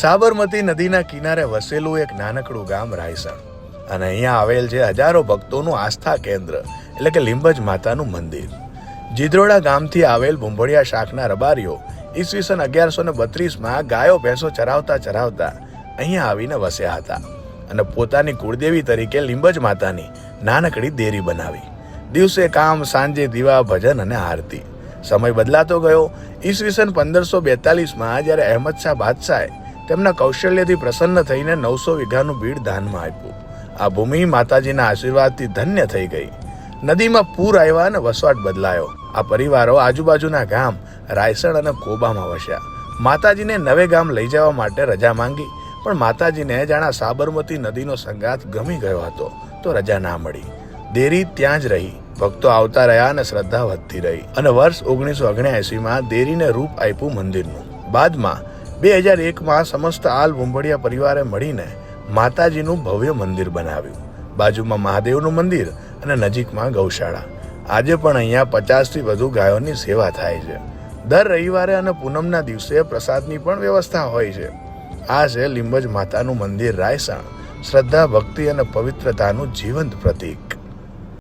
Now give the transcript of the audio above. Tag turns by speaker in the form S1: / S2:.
S1: સાબરમતી નદીના કિનારે વસેલું એક નાનકડું ગામ રાયસણ અને અહીંયા આવેલ છે હજારો ભક્તોનું આસ્થા કેન્દ્ર, એટલે કે લીંબજ માતાનું મંદિર. જીદ્રોડા ગામથી આવેલ ભૂંભળિયા શાકના રબારીઓ ઈસવીસન અગિયારસો ને બત્રીસમાં ગાયો, ભેંસો ચરાવતા ચરાવતા અહીંયા આવીને વસ્યા હતા અને પોતાની કુળદેવી તરીકે લીંબજ માતાની નાનકડી દેરી બનાવી. દિવસે કામ, સાંજે દીવા, ભજન અને આરતી. સમય બદલાતો ગયો. ઈસવીસન પંદરસો બેતાલીસમાં જ્યારે અહેમદ શાહ બાદશાહે તેમના કૌશલ્યથી પ્રસન્ન થઈને નવસો વીઘાનું બીડ દાનમાં આપ્યું. આ ભૂમિ માતાજીના આશીર્વાદથી ધન્ય થઈ ગઈ. નદીમાં પૂર આવ્યા અને વસવાટ બદલાયો. આ પરિવારો આજુબાજુના ગામ, રાયસણ અને કોબામાં વસ્યા. માતાજીને નવે ગામ લઈ જવા માટે રજા માંગી, પણ માતાજીને જાણા સાબરમતી નદીનો સંગાત ગમી ગયો હતો, તો રજા ના મળી. દેરી ત્યાં જ રહી. ભક્તો આવતા રહ્યા અને શ્રદ્ધા વધતી રહી. અને વર્ષ ઓગણીસો ઓગણ્યાએસીમાં દેરીને રૂપ આપ્યું મંદિરનું. બાદમાં બે હજાર એકમાં સમસ્ત આલ ભૂંભળિયા પરિવારે મળીને માતાજીનું ભવ્ય મંદિર બનાવ્યું. બાજુમાં મહાદેવનું મંદિર અને નજીકમાં ગૌશાળા. આજે પણ અહીંયા પચાસથી વધુ ગાયોની સેવા થાય છે. દર રવિવારે અને પૂનમના દિવસે પ્રસાદની પણ વ્યવસ્થા હોય છે. આ છે લીંબજ માતાનું મંદિર રાયસણ. શ્રદ્ધા, ભક્તિ અને પવિત્રતાનું જીવંત પ્રતીક.